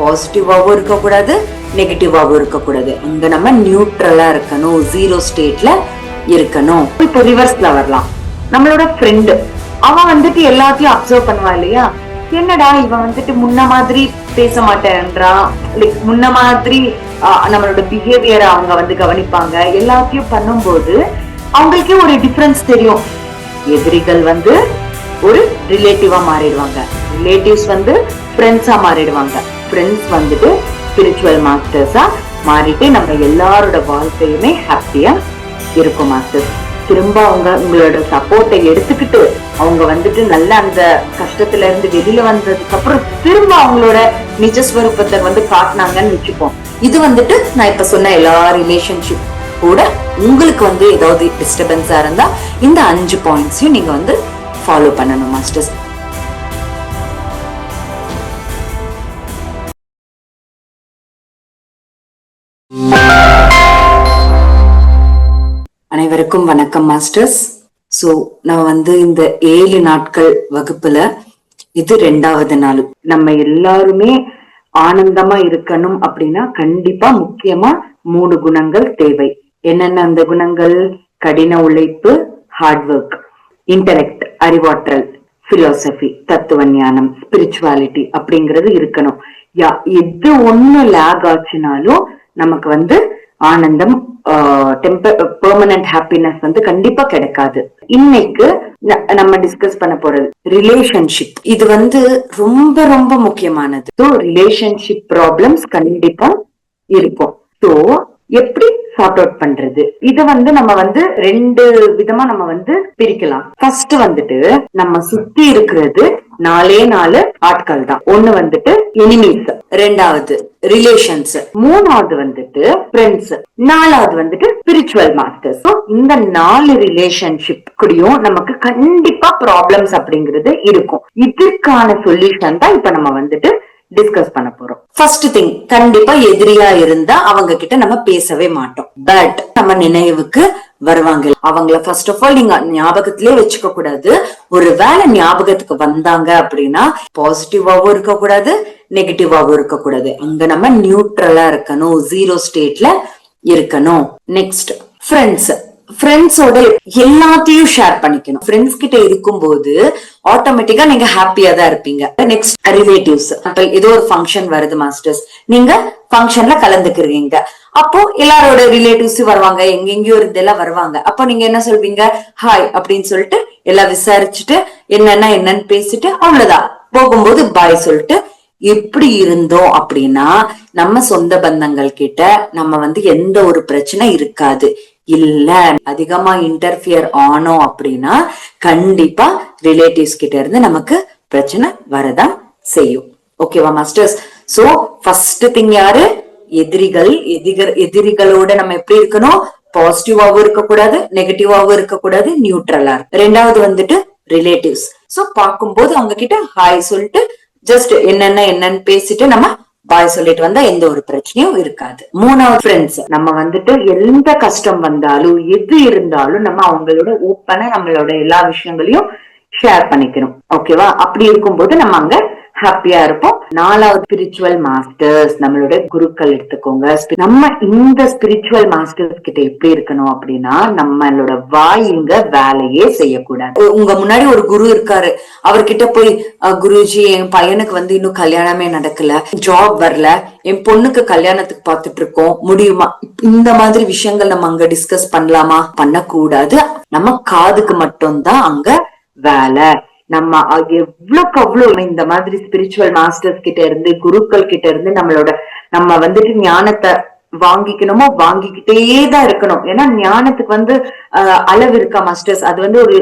பாசிட்டிவாகவும் இருக்கக்கூடாது நெகட்டிவாகவும் இருக்கக்கூடாது. இங்கே நம்ம நியூட்ரலா இருக்கணும் ஜீரோ ஸ்டேட்ல இருக்கணும். இப்போ ரிவர்ஸில் வரலாம். நம்மளோட ஃப்ரெண்டு அவன் வந்துட்டு எல்லாத்தையும் அப்சர்வ் பண்ணுவா இல்லையா? என்னடா இவன் வந்துட்டு முன்ன மாதிரி பேச மாட்டேன்றான் லைக் முன்ன மாதிரி நம்மளோட பிஹேவியரை அவங்க வந்து கவனிப்பாங்க. எல்லாத்தையும் பண்ணும்போது அவங்களுக்கே ஒரு டிஃப்ரென்ஸ் தெரியும். எதிரிகள் வந்து ஒரு ரிலேட்டிவா மாறிடுவாங்க. ரிலேட்டிவ்ஸ் வந்து ஃப்ரெண்ட்ஸா மாறிடுவாங்க. ஃப்ரெண்ட்ஸ் வந்துட்டு ஸ்பிரிச்சுவல் மாஸ்டர்ஸாக மாறிட்டு நம்ம எல்லாரோட வாழ்க்கையுமே ஹாப்பியாக இருக்கும் மாஸ்டர்ஸ் திரும்ப அவங்க உங்களோட சப்போர்ட்டை எடுத்துக்கிட்டு அவங்க வந்துட்டு நல்ல அந்த கஷ்டத்துல இருந்து வெளியில வந்ததுக்கு அப்புறம் திரும்ப அவங்களோட நிஜஸ்வரூபத்தை வந்து காட்டினாங்கன்னு வச்சுப்போம் இது வந்துட்டு நான் இப்ப சொன்ன எல்லா ரிலேஷன்ஷிப் கூட உங்களுக்கு வந்து ஏதாவது டிஸ்டர்பன்ஸா இருந்தா இந்த அஞ்சு பாயிண்ட்ஸையும் நீங்க வந்து ஃபாலோ பண்ணணும் மாஸ்டர்ஸ் அனைவருக்கும் வணக்கம் மாஸ்டர்ஸ். சோ நான் வந்து இந்த ஏழு நாட்கள் வகுப்புல இது ரெண்டாவது நாள். நம்ம எல்லாருமே ஆனந்தமா இருக்கணும் அப்படின்னா கண்டிப்பா முக்கியமா மூணு குணங்கள் தேவை. என்னென்ன அந்த குணங்கள்? கடின உழைப்பு ஹார்ட் ஒர்க் இன்டெலெக்ட் அறிவாற்றல் பிலோசபி தத்துவ ஞானம் ஸ்பிரிச்சுவாலிட்டி அப்படிங்கிறது இருக்கணும். யா எது ஒண்ணு லேக் ஆச்சுனாலும் நமக்கு வந்து ஆனந்தம் பெர்மனன்ட் ஹாப்பினஸ் வந்து கண்டிப்பா கிடைக்காது. இன்னைக்கு ந- நம்ம டிஸ்கஸ் பண்ண போறது ரிலேஷன்ஷிப் இது வந்து ரொம்ப ரொம்ப முக்கியமானது. ஸோ ரிலேஷன்ஷிப் ப்ராப்ளம்ஸ் கண்டிப்பா இருக்கும். ஸோ எப்படி சார்ட் அவுட் பண்றது? இத வந்து நம்ம வந்து ரெண்டு விதமா நம்ம வந்து பிரிக்கலாம். ஃபர்ஸ்ட் வந்துட்டு நம்ம சுத்தி இருக்கிறது நாலே நாலு ஆட்கள் தான். ஒண்ணு வந்துட்டு எனிமீஸ் ரெண்டாவது ரிலேஷன்ஸ் மூணாவது வந்துட்டு ஃப்ரெண்ட்ஸ் நாலாவது வந்துட்டு ஸ்பிரிச்சுவல் மாஸ்டர்ஸ் இந்த நாலு ரிலேஷன்ஷிப் கூடயும் நமக்கு கண்டிப்பா ப்ராப்ளம்ஸ் அப்படிங்கிறது இருக்கும். இதுக்கான சொல்யூஷன் தான் இப்ப நம்ம வந்துட்டு டிஸ்கஸ் பண்ண போறோம். ஃபர்ஸ்ட் திங் கண்டிப்பா எதிரியா இருந்தா அவங்க கிட்ட நம்ம பேசவே மாட்டோம். பட் நம்ம நினைவுக்கு வருவாங்க. அவங்கள ஃபர்ஸ்ட் ஆஃப் ஆல் நீங்க ஞாபகத்திலே வச்சுக்க கூடாது. ஒரு வேலை ஞாபகத்துக்கு வந்தாங்க அப்படின்னா பாசிட்டிவாவும் இருக்க கூடாது நெகட்டிவாவும் இருக்க கூடாது. அங்க நம்ம நியூட்ரலா இருக்கணும் ஜீரோ ஸ்டேட்ல இருக்கணும். நெக்ஸ்ட் ஃப்ரெண்ட்ஸ் ஃப்ரெண்ட்ஸோட எல்லாத்தையும் ஷேர் பண்ணிக்கணும். ஃப்ரெண்ட்ஸ் கிட்ட இருக்கும்போது ஆட்டோமேட்டிக்கா நீங்க ஹாப்பியா தான் இருப்பீங்க. நெக்ஸ்ட் ரிலேட்டிவ்ஸ் ஏதோ ஒரு ஃபங்க்ஷன் வருது மாஸ்டர்ஸ் நீங்க ஃபங்க்ஷன்ல கலந்துக்கிறீங்க. அப்போ எல்லாரோட ரிலேட்டிவ்ஸ் வருவாங்க எங்கெங்கயோ இருந்தெல்லாம் வருவாங்க. அப்போ நீங்க என்ன சொல்வீங்க? ஹாய் அப்படின்னு சொல்லிட்டு எல்லாம் விசாரிச்சுட்டு என்னன்னா என்னன்னு பேசிட்டு அவ்வளவுதான். போகும்போது பாய் சொல்லிட்டு எப்படி இருந்தோம்? அப்படின்னா நம்ம சொந்த பந்தங்கள் கிட்ட நம்ம வந்து எந்த ஒரு பிரச்சனை இருக்காது. இல்ல அதிகமா இன்டர்ஃபியர் ஆனோம் அப்படின்னா கண்டிப்பா ரிலேட்டிவ்ஸ் கிட்ட இருந்து நமக்கு பிரச்சனை வரதான் செய்யும். ஓகேவா மாஸ்டர்ஸ் சோ ஃபர்ஸ்ட் திங் யாரு? எதிரிகள் எதிரிகள் எதிரிகளோட நம்ம எப்படி இருக்கணும்? பாசிட்டிவாவும் இருக்கக்கூடாது நெகட்டிவாவும் இருக்கக்கூடாது நியூட்ரலா ரெண்டாவது வந்துட்டு ரிலேட்டிவ்ஸ் சோ பார்க்கும்போது அவங்க கிட்ட ஹாய் சொல்லிட்டு ஜஸ்ட் என்னென்ன என்னன்னு பேசிட்டு நம்ம பாய் சொல்லிட்டு வந்தா எந்த ஒரு பிரச்சனையும் இருக்காது. மூணாவது ஃப்ரெண்ட்ஸ் நம்ம வந்துட்டு எந்த கஷ்டம் வந்தாலும் எது இருந்தாலும் நம்ம அவங்களோட ஓப்பனா நம்மளோட எல்லா விஷயங்களையும் ஷேர் பண்ணிக்கணும். ஓகேவா அப்படி இருக்கும்போது நம்ம அங்க ஹாப்பியா இருப்போம். நாலாவது ஸ்பிரிச்சுவல் மாஸ்டர்ஸ் நம்மளோட குருக்கள் எடுத்துக்கோங்க. நம்ம இந்த ஸ்பிரிச்சுவல் மாஸ்டர்ஸ் கிட்ட எப்படி இருக்கணும் அப்படின்னா நம்மளோட வாய் இங்க வேலையே செய்யக்கூடாது. உங்க முன்னாடி ஒரு குரு இருக்காரு. அவர்கிட்ட போய் "அஹ், குருஜி என் பையனுக்கு வந்து இன்னும் கல்யாணமே நடக்கல. ஜாப் வரல. என் பொண்ணுக்கு கல்யாணத்துக்கு பார்த்துட்டு இருக்கோம். முடியுமா? இந்த மாதிரி விஷயங்கள் நம்ம அங்க டிஸ்கஸ் பண்ணலாமா? பண்ணக்கூடாது. நம்ம காதுக்கு மட்டும்தான் அங்க வேலை. நம்ம எவ்வளவுக்கு அவ்வளவு இந்த மாதிரி ஸ்பிரிச்சுவல் மாஸ்டர்ஸ் கிட்ட இருந்து குருக்கள் கிட்ட இருந்து நம்மளோட நம்ம வந்துட்டு ஞானத்தை வாங்கிக்கணுமோ வாங்கிக்கிட்டே தான் இருக்கணும். ஏன்னா ஞானத்துக்கு வந்து அளவு இருக்கா மாஸ்டர்ஸ் அது வந்து ஒரு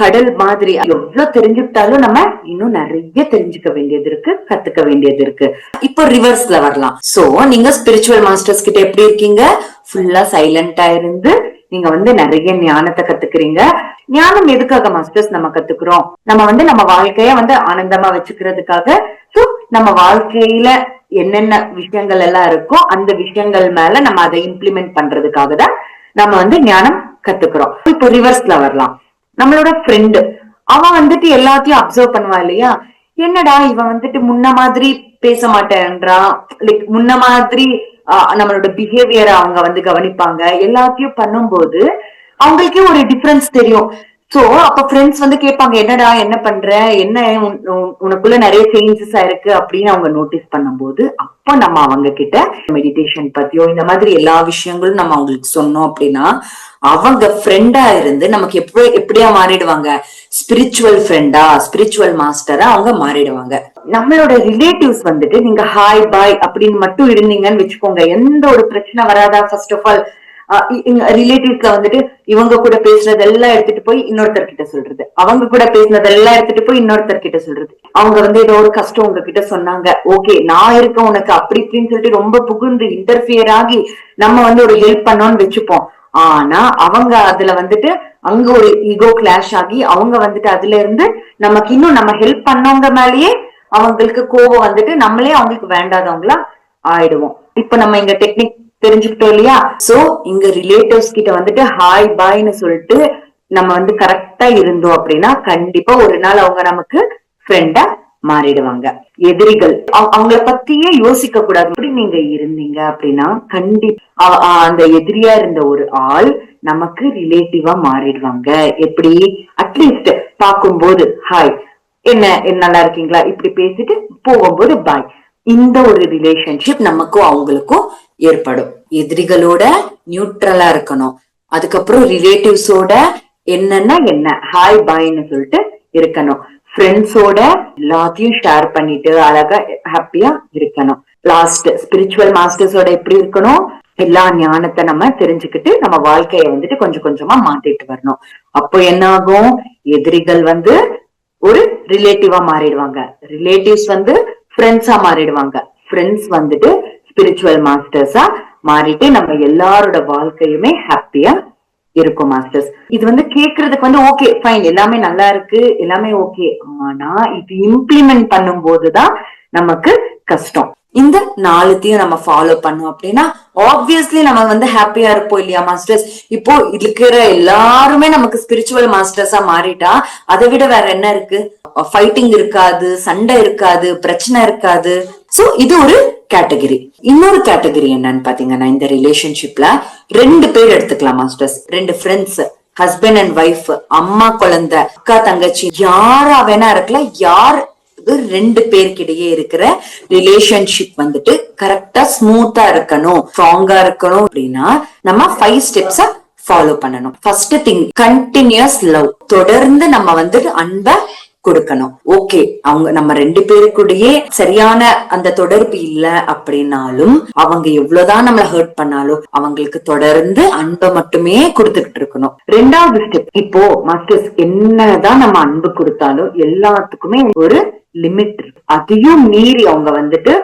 கடல் மாதிரி. எவ்வளவு தெரிஞ்சுக்கிட்டாலும் நம்ம இன்னும் நிறைய தெரிஞ்சுக்க வேண்டியது இருக்கு கத்துக்க வேண்டியது இருக்கு. இப்போ ரிவர்ஸ்ல வரலாம். சோ நீங்க ஸ்பிரிச்சுவல் மாஸ்டர்ஸ் கிட்ட எப்படி இருக்கீங்க? ஃபுல்லா சைலண்டா இருந்து நீங்க வந்து நிறைய ஞானத்தை கத்துக்கிறீங்க. ஞானம் எதுக்காக மாஸ்டர்ஸ் நம்ம கத்துக்கிறோம்? நம்ம வந்து நம்ம வாழ்க்கைய வந்து ஆனந்தமா வச்சுக்கிறதுக்காக சோ நம்ம வாழ்க்கையில என்னென்ன விஷயங்கள் எல்லாம் இருக்கோ அந்த விஷயங்கள் மேல நம்ம அதை இம்ப்ளிமெண்ட் பண்றதுக்காக தான் நம்ம வந்து ஞானம் கத்துக்கிறோம். இப்போ ரிவர்ஸ்ல வரலாம். நம்மளோட ஃப்ரெண்டு அவன் வந்துட்டு எல்லாத்தையும் அப்சர்வ் பண்ணுவா இல்லையா? என்னடா இவன் வந்துட்டு முன்ன மாதிரி பேச மாட்டேன்றான். லைக் முன்ன மாதிரி நம்மளோட பிஹேவியரை அவங்க வந்து கவனிப்பாங்க. எல்லாத்தையும் பண்ணும்போது அவங்களுக்கே ஒரு டிஃபரன்ஸ் தெரியும். சோ அப்ப ஃப்ரெண்ட்ஸ் வந்து கேட்பாங்க என்னடா என்ன பண்ற? என்ன உன்- உனக்குள்ள நிறைய சேஞ்சஸ் ஆயிருக்கு அப்படின்னு அவங்க நோட்டீஸ் பண்ணும்போது அப்ப நம்ம அவங்க கிட்ட மெடிடேஷன் பத்தியோ இந்த மாதிரி எல்லா விஷயங்களும் நம்ம அவங்களுக்கு சொன்னோம் அப்படின்னா அவங்க ஃப்ரெண்டா இருந்து நமக்கு எப்படி எப்படியா மாறிடுவாங்க? ஸ்பிரிச்சுவல் ஃப்ரெண்டா ஸ்பிரிச்சுவல் மாஸ்டரா அவங்க மாறிடுவாங்க. நம்மளோட ரிலேட்டிவ்ஸ் வந்துட்டு நீங்க ஹாய் பாய் அப்படின்னு மட்டும் இருந்தீங்கன்னு வச்சுக்கோங்க. எந்த ஒரு பிரச்சனை வராதா ஃபர்ஸ்ட் ஆஃப் ஆல் ரிலேட்டிவ்ஸ்ல வந்துட்டு இவங்க கூட பேசுனதெல்லாம் எடுத்துட்டு போய் இன்னொருத்தர் கிட்ட சொல்றது. அவங்க கூட பேசுனதெல்லாம் எடுத்துட்டு போய் இன்னொருத்தர் கிட்ட சொல்றது. அவங்க வந்து ஏதோ ஒரு கஷ்டம் உங்ககிட்ட சொன்னாங்க. ஓகே நான் இருக்கேன் உனக்கு அப்படி இப்படின்னு சொல்லிட்டு ரொம்ப புகுந்து இன்டர்ஃபியர் ஆகி நம்ம வந்து ஒரு ஹெல்ப் பண்ணோம்னு வச்சுப்போம். ஆனா அவங்க அதுல வந்துட்டு அங்க ஒரு ஈகோ கிளாஷ் ஆகி அவங்க வந்துட்டு அதுல இருந்து நமக்கு இன்னும் நம்ம ஹெல்ப் பண்ணவங்க மேலயே அவங்களுக்கு கோபம் வந்துட்டு நம்மளே அவங்களுக்கு வேண்டாதவங்களா ஆயிடுவோம். இப்ப நம்ம இங்க டெக்னிக் தெரிஞ்சுக்கிட்டோம் இல்லையா? சோ இங்க ரிலேட்டிவ்ஸ் கிட்ட வந்துட்டு ஹாய் பாய்னு சொல்லிட்டு நம்ம வந்து கரெக்டா இருந்தோம் அப்படின்னா கண்டிப்பா ஒரு நாள் அவங்க நமக்கு ஃப்ரெண்டா மாறிடுவாங்க. எதிரிகள் அவங்கள பத்தியே யோசிக்க கூடாது. அப்படி நீங்க இருந்தீங்க? அப்படின்னா கண்டிப்பா அந்த எதிரியா இருந்த ஒரு ஆள் நமக்கு ரிலேட்டிவா மாறிடுவாங்க. எப்படி? அட்லீஸ்ட் பார்க்கும்போது ஹாய் என்ன நல்லா இருக்கீங்களா? இப்படி பேசிட்டு போகும்போது பாய் இந்த ஒரு ரிலேஷன்ஷிப் நமக்கும் அவங்களுக்கும் ஏற்படும். எதிரிகளோட நியூட்ரலா இருக்கணும். அதுக்கப்புறம் ரிலேட்டிவ்ஸோட என்னன்னா என்ன? ஹாய் பாய்னு சொல்லிட்டு இருக்கணும். ஃப்ரெண்ட்ஸோட எல்லாத்தையும் ஷேர் பண்ணிட்டு அழகா ஹாப்பியா இருக்கணும். லாஸ்ட் ஸ்பிரிச்சுவல் மாஸ்டர்ஸோட எப்படி இருக்கணும்? எல்லா ஞானத்தை நம்ம தெரிஞ்சுக்கிட்டு நம்ம வாழ்க்கைய வந்துட்டு கொஞ்சம் கொஞ்சமா மாத்திட்டு வரணும். அப்போ என்ன ஆகும்? எதிரிகள் வந்து ஒரு ரிலேட்டிவா மாறிடுவாங்க. ரிலேட்டிவ்ஸ் வந்து ஃப்ரெண்ட்ஸா மாறிடுவாங்க. ஃப்ரெண்ட்ஸ் வந்துட்டு ஸ்பிரிச்சுவல் மாஸ்டர்ஸா மாறிட்டு நம்ம எல்லாரோட வாழ்க்கையுமே ஹாப்பியா இருக்கும் மாஸ்டர்ஸ் இது வந்து கேக்குறதுக்கு வந்து ஓகே ஃபைன் எல்லாமே நல்லா இருக்கு. எல்லாமே ஓகே ஆனா இது இம்ப்ளிமெண்ட் பண்ணும் போதுதான் நமக்கு கஷ்டம். இந்த நாலுத்தையும் நம்ம ஃபாலோ பண்ணோம் அப்படின்னா ஆப்வியஸ்லி நம்ம வந்து ஹாப்பியா இருப்போம் இல்லையா மாஸ்டர்ஸ் இப்போ இருக்கிற எல்லாருமே நமக்கு ஸ்பிரிச்சுவல் மாஸ்டர்ஸா மாறிட்டா அதை விட வேற என்ன இருக்கு? ஃபைட்டிங் இருக்காது சண்டை இருக்காது பிரச்சனை இருக்காது. சோ இது ஒரு கேட்டகரி இன்னொரு கேட்டகரி என்னன்னு பாத்தீங்கன்னா இந்த ரிலேஷன்ஷிப்ல ரெண்டு பேர் எடுத்துக்கலாம் மாஸ்டர்ஸ் ரெண்டு ஃப்ரெண்ட்ஸ் ஹஸ்பண்ட் அண்ட் ஒய்ஃப் அம்மா குழந்தை அக்கா தங்கச்சி யாரா வேணா இருக்கல யார் ரெண்டு பேருக்கிடையே இருக்கிற ரிலேஷன்ஷிப் வந்துட்டு கரெக்டா ஸ்மூத்தா இருக்கணும் ஸ்ட்ராங்கா இருக்கணும் அப்படின்னா நம்ம ஃபைவ் ஸ்டெப்ஸ ஃபாலோ பண்ணணும். ஃபர்ஸ்ட் திங் கண்டினியூஸ் லவ் தொடர்ந்து நம்ம வந்துட்டு அன்பை கொடுக்கணும். ஓகே அவங்க நம்ம ரெண்டு பேருக்குடையே சரியான அந்த தொடர்பு இல்ல அப்படின்னாலும் அவங்க எவ்வளவுதான் நம்மள ஹர்ட் பண்ணாலும் அவங்களுக்கு தொடர்ந்து அன்பை மட்டுமே கொடுத்துக்கிட்டு இருக்கணும். ரெண்டாவது ஸ்டெப் இப்போ மாஸ்டர்ஸ் என்னதான் நம்ம அன்பு கொடுத்தாலும் எல்லாத்துக்குமே ஒரு லிமிட் அதையும் மீறி அவங்க வந்துட்டு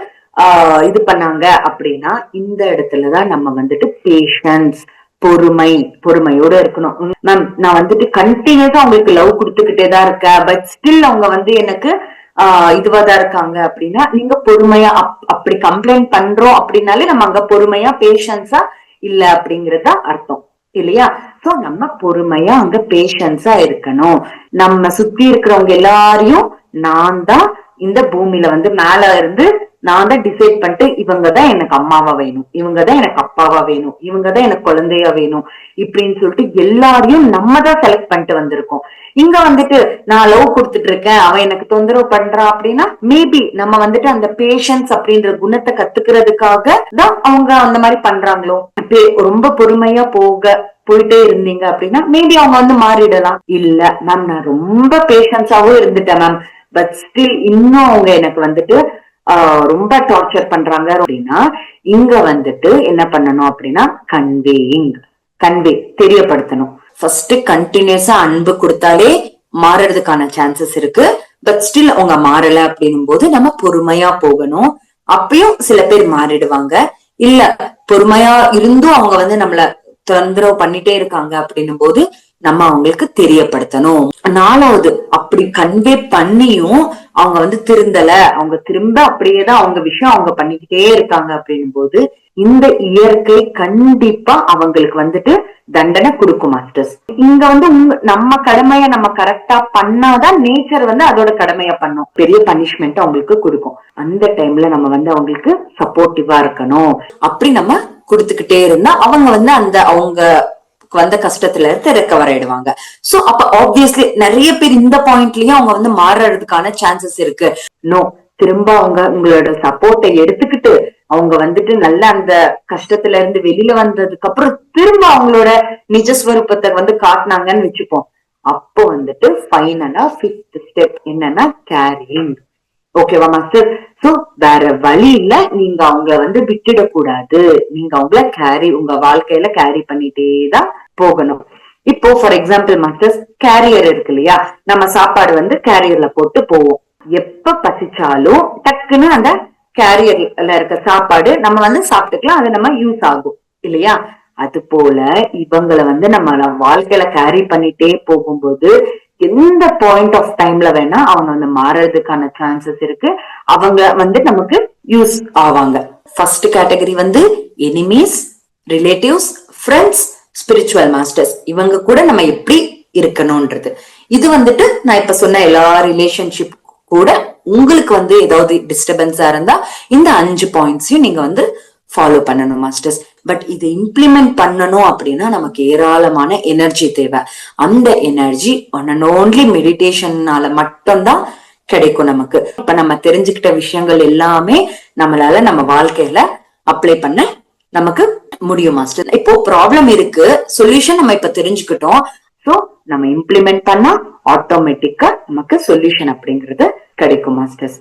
ஆஹ் இது பண்ணாங்க அப்படின்னா இந்த இடத்துலதான் நம்ம வந்துட்டு பேஷன்ஸ் பொறுமை பொறுமையோட இருக்கணும். மேம் நான் வந்துட்டு கண்டினியூஸா அவங்களுக்கு லவ் கொடுத்துக்கிட்டே தான் இருக்கேன். பட் ஸ்டில் அவங்க வந்து எனக்கு ஆஹ் இதுவா தான் இருக்காங்க அப்படின்னா நீங்க பொறுமையா அப்படி கம்ப்ளைண்ட் பண்றோம் அப்படின்னாலே நம்ம அங்க பொறுமையா பேஷன்ஸா இல்ல அப்படிங்கறது தான் அர்த்தம். இல்லையா? சோ நம்ம பொறுமையா அங்க பேஷன்ஸா இருக்கணும். நம்ம சுத்தி இருக்கிறவங்க எல்லாரையும் நான் தான் இந்த பூமியில வந்து மேல இருந்து நான் தான் டிசைட் பண்ணிட்டு இவங்க தான் எனக்கு அம்மாவா வேணும் இவங்க தான் எனக்கு அப்பாவா வேணும் இவங்க தான் எனக்கு குழந்தையா வேணும் இப்படின்னு சொல்லிட்டு எல்லாரையும் நம்ம தான் செலக்ட் பண்ணிட்டு வந்திருக்கோம். இங்க வந்துட்டு நான் லவ் கொடுத்துட்டு இருக்கேன் அவன் எனக்கு தொந்தரவு பண்றான் அப்படின்னா மேபி நம்ம வந்துட்டு அந்த பேஷன்ஸ் அப்படின்ற குணத்தை கத்துக்கிறதுக்காக தான் அவங்க அந்த மாதிரி பண்றாங்களோ. ரொம்ப பொறுமையா போக போயிட்டே இருந்தீங்க அப்படின்னா மேபி அவங்க வந்து மாறிடலாம். இல்ல மேம் நான் ரொம்ப பேஷன்ஸாவும் இருந்துட்டேன் மேம் பட் ஸ்டில் இன்னும் அவங்க எனக்கு வந்துட்டு ரொம்ப டார்ச்சர் பண்றாங்க அப்படின்னா இங்க வந்துட்டு என்ன பண்ணணும் அப்படின்னா கன்வேயிங் கன்வே தெரியப்படுத்தணும். ஃபர்ஸ்ட் கண்டினியூஸா அன்பு கொடுத்தாலே மாறுறதுக்கான சான்சஸ் இருக்கு. பட் ஸ்டில் அவங்க மாறல அப்படின்னும் போது நம்ம பொறுமையா போகணும். அப்பயும் சில பேர் மாறிடுவாங்க. இல்ல பொறுமையா இருந்தும் அவங்க வந்து நம்மள தொந்தரவு பண்ணிட்டே இருக்காங்க அப்படின்னும் போது நம்ம அவங்களுக்கு தெரியப்படுத்தணும். நாலாவது அப்படி கன்வே பண்ணியும் அவங்க வந்து திருந்தல. அவங்க திரும்ப அப்படியேதான் அவங்க விஷயம் அவங்க பண்ணிக்கிட்டே இருக்காங்க அப்படின் போது இந்த இயற்கை கண்டிப்பா அவங்களுக்கு வந்துட்டு தண்டனை கொடுக்கும் மாஸ்டர்ஸ் இங்க வந்து உங்க நம்ம கடமைய நம்ம கரெக்டா பண்ணாதான் நேச்சர் வந்து அதோட கடமைய பண்ணும். பெரிய பனிஷ்மெண்ட் அவங்களுக்கு கொடுக்கும். அந்த டைம்ல நம்ம வந்து அவங்களுக்கு சப்போர்ட்டிவா இருக்கணும். அப்படி நம்ம கொடுத்துக்கிட்டே இருந்தா அவங்க வந்து அந்த அவங்க வந்த கஷ்டத்துல இருந்து ரெக்கவர் ஆயிடுவாங்க. சோ அப்ப ஆப்வியஸ்லி நிறைய பேர் இந்த பாயிண்ட்லயும் அவங்க வந்து மாறுறதுக்கான சான்சஸ் இருக்கு. நோ திரும்ப அவங்க உங்களோட சப்போர்ட்டை எடுத்துக்கிட்டு அவங்க வந்துட்டு நல்ல அந்த கஷ்டத்துல இருந்து வெளியில வந்ததுக்கு அப்புறம் திரும்ப அவங்களோட நிஜஸ்வரூபத்தை வந்து காட்டினாங்கன்னு வச்சுப்போம். அப்போ வந்துட்டு ஃபைனலா ஃபிஃப்த் ஸ்டெப் என்னன்னா கேரிங் ஓகேவா மாஸ்டர் சோ வேற வழி இல்ல. நீங்க அவங்கள வந்து விட்டுடக்கூடாது. நீங்க அவங்கள கேரி உங்க வாழ்க்கையில கேரி பண்ணிட்டே தான் போகணும். இப்போ ஃபார் எக்ஸாம்பிள் மாஸ்டர்ஸ் கேரியர் இருக்கு இல்லையா? நம்ம சாப்பாடு வந்து கேரியர்ல போட்டு போவோம். எப்ப பசிச்சாலும் டக்குன்னு அந்த கேரியர்ல இருக்க சாப்பாடு நம்ம வந்து சாப்பிட்டுக்கலாம். அது நம்ம யூஸ் ஆகும். இல்லையா? அது போல இவங்களை வந்து நம்ம வாழ்க்கையில கேரி பண்ணிட்டே போகும்போது எந்த பாயிண்ட் ஆஃப் டைம்ல வேணா அவங்க வந்து மாறுறதுக்கான சான்சஸ் இருக்கு. அவங்க வந்து நமக்கு யூஸ் ஆவாங்க. ஃபர்ஸ்ட் கேட்டகரி வந்து enemies relatives friends spiritual masters இவங்க கூட நம்ம எப்படி இருக்கணும்ன்றது. இது வந்துட்டு நான் இப்ப சொன்ன எல்லா ரிலேஷன்ஷிப் கூட உங்களுக்கு வந்து ஏதாவது டிஸ்டர்பன்ஸா இருந்தா இந்த அஞ்சு பாயிண்ட்ஸையும் நீங்க வந்து ஃபாலோ பண்ணணும் மாஸ்டர்ஸ் பட் இது இம்ப்ளிமெண்ட் பண்ணணும் அப்படின்னா நமக்கு ஏராளமான எனர்ஜி தேவை. அந்த எனர்ஜி ஒன் அண்ட் ஓன்லி மெடிடேஷன்னால மட்டும்தான் கிடைக்கும் நமக்கு. இப்ப நம்ம தெரிஞ்சுக்கிட்ட விஷயங்கள் எல்லாமே நம்மளால நம்ம வாழ்க்கையில அப்ளை பண்ண நமக்கு முடியும் மாஸ்டர் இப்போ ப்ராப்ளம் இருக்கு. சொல்யூஷன் நம்ம இப்ப தெரிஞ்சுக்கிட்டோம். ஸோ நம்ம இம்ப்ளிமெண்ட் பண்ணா ஆட்டோமேட்டிக்கா நமக்கு சொல்யூஷன் அப்படிங்கிறது கிடைக்கும் மாஸ்டர்ஸ்